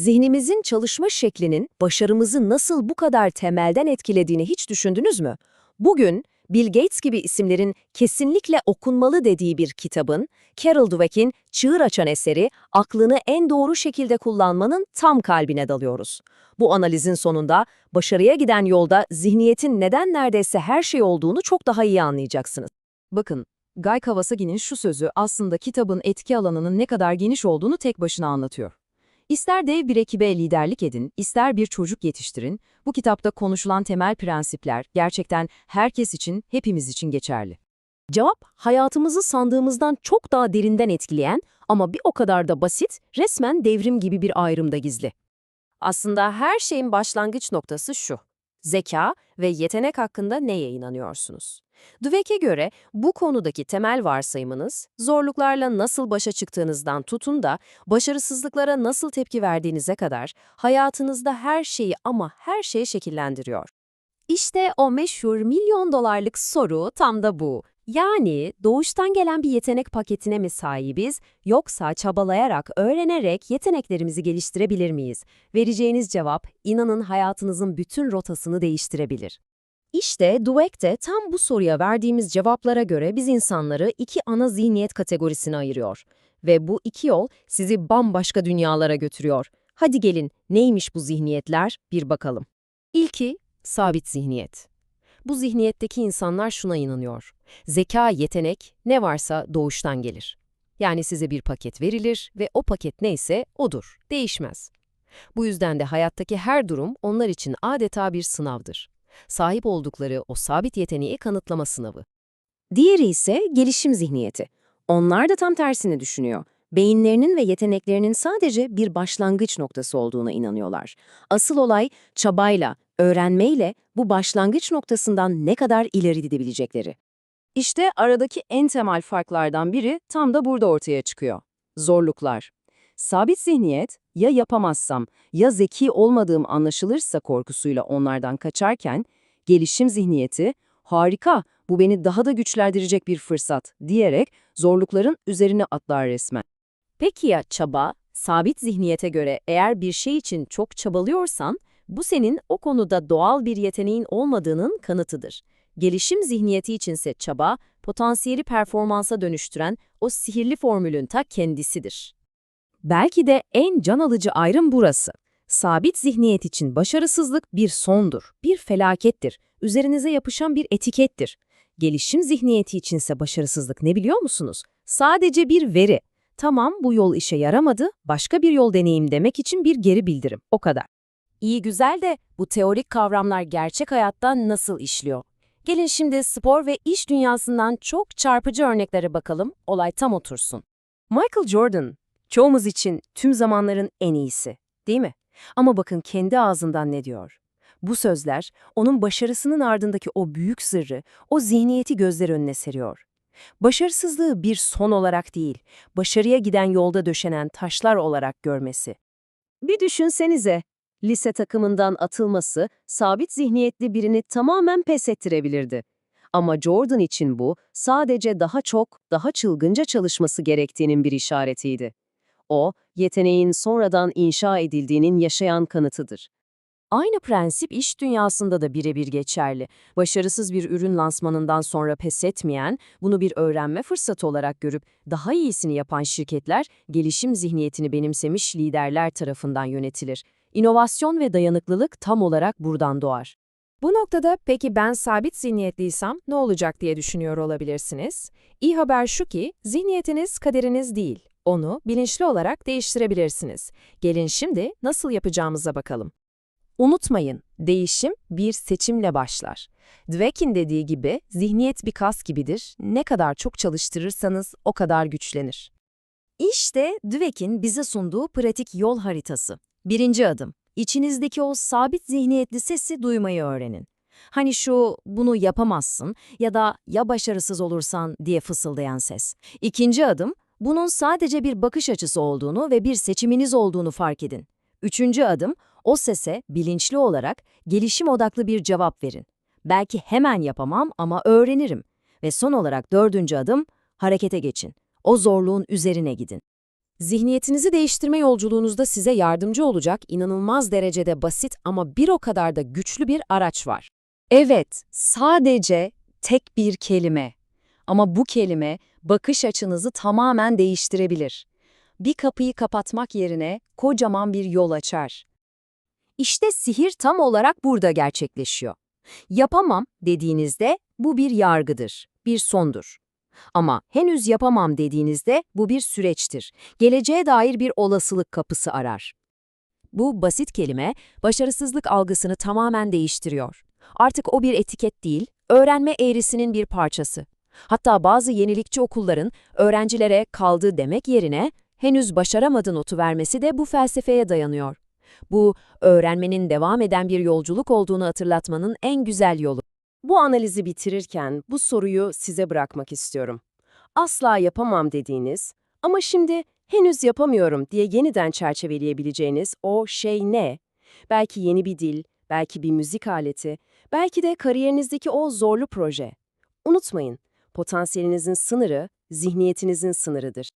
Zihnimizin çalışma şeklinin başarımızı nasıl bu kadar temelden etkilediğini hiç düşündünüz mü? Bugün Bill Gates gibi isimlerin kesinlikle okunmalı dediği bir kitabın, Carol Dweck'in çığır açan eseri aklını en doğru şekilde kullanmanın tam kalbine dalıyoruz. Bu analizin sonunda başarıya giden yolda zihniyetin neden neredeyse her şey olduğunu çok daha iyi anlayacaksınız. Bakın, Guy Kawasaki'nin şu sözü aslında kitabın etki alanının ne kadar geniş olduğunu tek başına anlatıyor. İster dev bir ekibe liderlik edin, ister bir çocuk yetiştirin, bu kitapta konuşulan temel prensipler gerçekten herkes için, hepimiz için geçerli. Cevap, hayatımızı sandığımızdan çok daha derinden etkileyen ama bir o kadar da basit, resmen devrim gibi bir ayrımda gizli. Aslında her şeyin başlangıç noktası şu. Zeka ve yetenek hakkında neye inanıyorsunuz? Dweck'e göre bu konudaki temel varsayımınız, zorluklarla nasıl başa çıktığınızdan tutun da başarısızlıklara nasıl tepki verdiğinize kadar hayatınızda her şeyi ama her şeyi şekillendiriyor. İşte o meşhur milyon dolarlık soru tam da bu. Yani doğuştan gelen bir yetenek paketine mi sahibiz yoksa çabalayarak, öğrenerek yeteneklerimizi geliştirebilir miyiz? Vereceğiniz cevap inanın hayatınızın bütün rotasını değiştirebilir. İşte Dweck tam bu soruya verdiğimiz cevaplara göre biz insanları iki ana zihniyet kategorisine ayırıyor. Ve bu iki yol sizi bambaşka dünyalara götürüyor. Hadi gelin neymiş bu zihniyetler bir bakalım. İlki sabit zihniyet. Bu zihniyetteki insanlar şuna inanıyor. Zeka, yetenek ne varsa doğuştan gelir. Yani size bir paket verilir ve o paket neyse odur, değişmez. Bu yüzden de hayattaki her durum onlar için adeta bir sınavdır. Sahip oldukları o sabit yeteneği kanıtlama sınavı. Diğeri ise gelişim zihniyeti. Onlar da tam tersini düşünüyor. Beyinlerinin ve yeteneklerinin sadece bir başlangıç noktası olduğuna inanıyorlar. Asıl olay çabayla, öğrenmeyle bu başlangıç noktasından ne kadar ileri gidebilecekleri. İşte aradaki en temel farklardan biri tam da burada ortaya çıkıyor. Zorluklar. Sabit zihniyet, ya yapamazsam, ya zeki olmadığım anlaşılırsa korkusuyla onlardan kaçarken, gelişim zihniyeti, harika, bu beni daha da güçlendirecek bir fırsat diyerek zorlukların üzerine atlar resmen. Peki ya çaba? Sabit zihniyete göre eğer bir şey için çok çabalıyorsan, bu senin o konuda doğal bir yeteneğin olmadığının kanıtıdır. Gelişim zihniyeti içinse çaba, potansiyeli performansa dönüştüren o sihirli formülün ta kendisidir. Belki de en can alıcı ayrım burası. Sabit zihniyet için başarısızlık bir sondur, bir felakettir, üzerinize yapışan bir etikettir. Gelişim zihniyeti içinse başarısızlık ne biliyor musunuz? Sadece bir veri. Tamam bu yol işe yaramadı, başka bir yol deneyim demek için bir geri bildirim, o kadar. İyi güzel de bu teorik kavramlar gerçek hayatta nasıl işliyor? Gelin şimdi spor ve iş dünyasından çok çarpıcı örneklere bakalım, olay tam otursun. Michael Jordan, çoğumuz için tüm zamanların en iyisi, değil mi? Ama bakın kendi ağzından ne diyor? Bu sözler, onun başarısının ardındaki o büyük sırrı, o zihniyeti gözler önüne seriyor. Başarısızlığı bir son olarak değil, başarıya giden yolda döşenen taşlar olarak görmesi. Bir düşünsenize, lise takımından atılması sabit zihniyetli birini tamamen pes ettirebilirdi. Ama Jordan için bu sadece daha çok, daha çılgınca çalışması gerektiğinin bir işaretiydi. O, yeteneğin sonradan inşa edildiğinin yaşayan kanıtıdır. Aynı prensip iş dünyasında da birebir geçerli. Başarısız bir ürün lansmanından sonra pes etmeyen, bunu bir öğrenme fırsatı olarak görüp daha iyisini yapan şirketler, gelişim zihniyetini benimsemiş liderler tarafından yönetilir. İnovasyon ve dayanıklılık tam olarak buradan doğar. Bu noktada peki ben sabit zihniyetliysem ne olacak diye düşünüyor olabilirsiniz. İyi haber şu ki zihniyetiniz kaderiniz değil. Onu bilinçli olarak değiştirebilirsiniz. Gelin şimdi nasıl yapacağımıza bakalım. Unutmayın, değişim bir seçimle başlar. Dweck'in dediği gibi zihniyet bir kas gibidir. Ne kadar çok çalıştırırsanız o kadar güçlenir. İşte Dweck'in bize sunduğu pratik yol haritası. Birinci adım, içinizdeki o sabit zihniyetli sesi duymayı öğrenin. Hani şu bunu yapamazsın ya da ya başarısız olursan diye fısıldayan ses. İkinci adım, bunun sadece bir bakış açısı olduğunu ve bir seçiminiz olduğunu fark edin. Üçüncü adım, o sese bilinçli olarak gelişim odaklı bir cevap verin. Belki hemen yapamam ama öğrenirim. Ve son olarak dördüncü adım, harekete geçin. O zorluğun üzerine gidin. Zihniyetinizi değiştirme yolculuğunuzda size yardımcı olacak inanılmaz derecede basit ama bir o kadar da güçlü bir araç var. Evet, sadece tek bir kelime. Ama bu kelime bakış açınızı tamamen değiştirebilir. Bir kapıyı kapatmak yerine kocaman bir yol açar. İşte sihir tam olarak burada gerçekleşiyor. Yapamam dediğinizde bu bir yargıdır, bir sondur. Ama henüz yapamam dediğinizde bu bir süreçtir. Geleceğe dair bir olasılık kapısı arar. Bu basit kelime, başarısızlık algısını tamamen değiştiriyor. Artık o bir etiket değil, öğrenme eğrisinin bir parçası. Hatta bazı yenilikçi okulların öğrencilere kaldı demek yerine henüz başaramadı notu vermesi de bu felsefeye dayanıyor. Bu, öğrenmenin devam eden bir yolculuk olduğunu hatırlatmanın en güzel yolu. Bu analizi bitirirken bu soruyu size bırakmak istiyorum. Asla yapamam dediğiniz ama şimdi henüz yapamıyorum diye yeniden çerçeveleyebileceğiniz o şey ne? Belki yeni bir dil, belki bir müzik aleti, belki de kariyerinizdeki o zorlu proje. Unutmayın, potansiyelinizin sınırı zihniyetinizin sınırıdır.